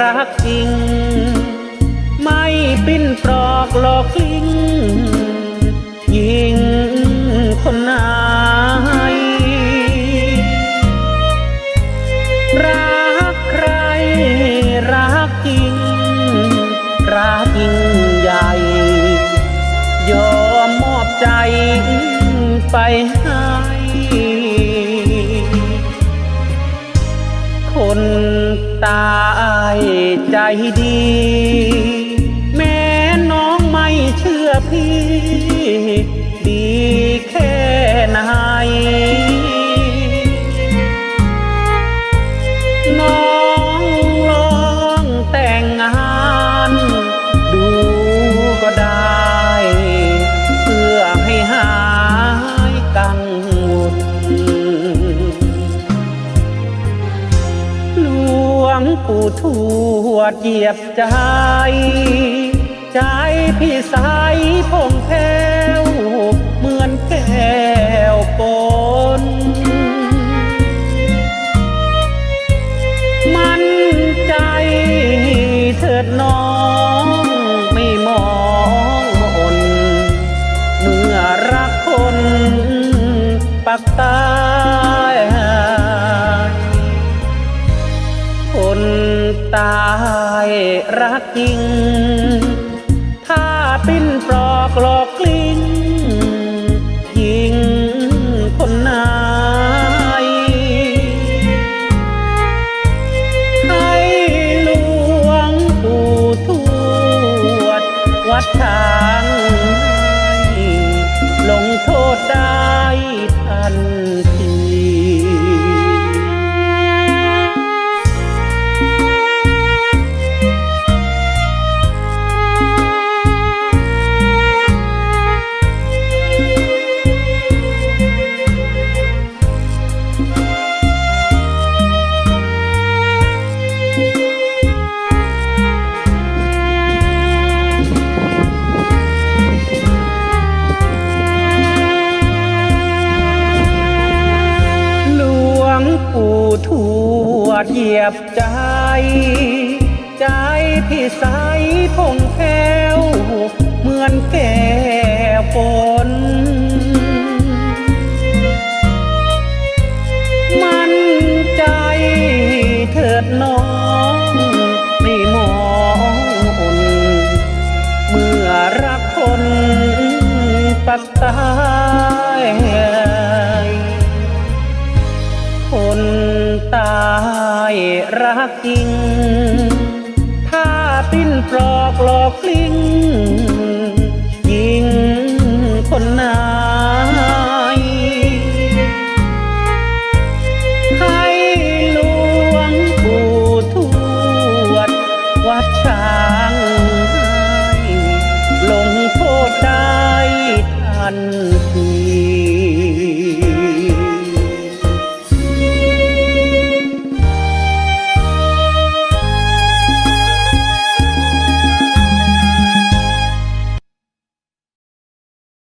รักจริง ไม่ปิ้นปลอกหลอกกลิ้งยิงคนไหนรักใครรักจริง รักยิ่งใหญ่ ยอมมอบใจไปให้ ดี แม้น้องไม่เชื่อพี่ ทวดเหยียบใจ ใจพี่สายพงแผ้วเหมือนแก้วปน มันใจเถิดนอ ตายรักจริง ถ้าปิ้นปลอกหลอกกลิ้งยิงคนไหนให้หลวงปู่ทวดวัดชา วดเหยียบใจ ใจพี่ใสพงแผ้วเหมือนแก้วฝนมั่นใจเถิดน้องไม่มองอุ่นเมื่อรักคนปักตา ไม่รักจริง ถ้าปิ้นปลอกหลอกลิ้งยิงคนนายให้ลวงปู่ทวด วัดช้างลงโทษได้ทันที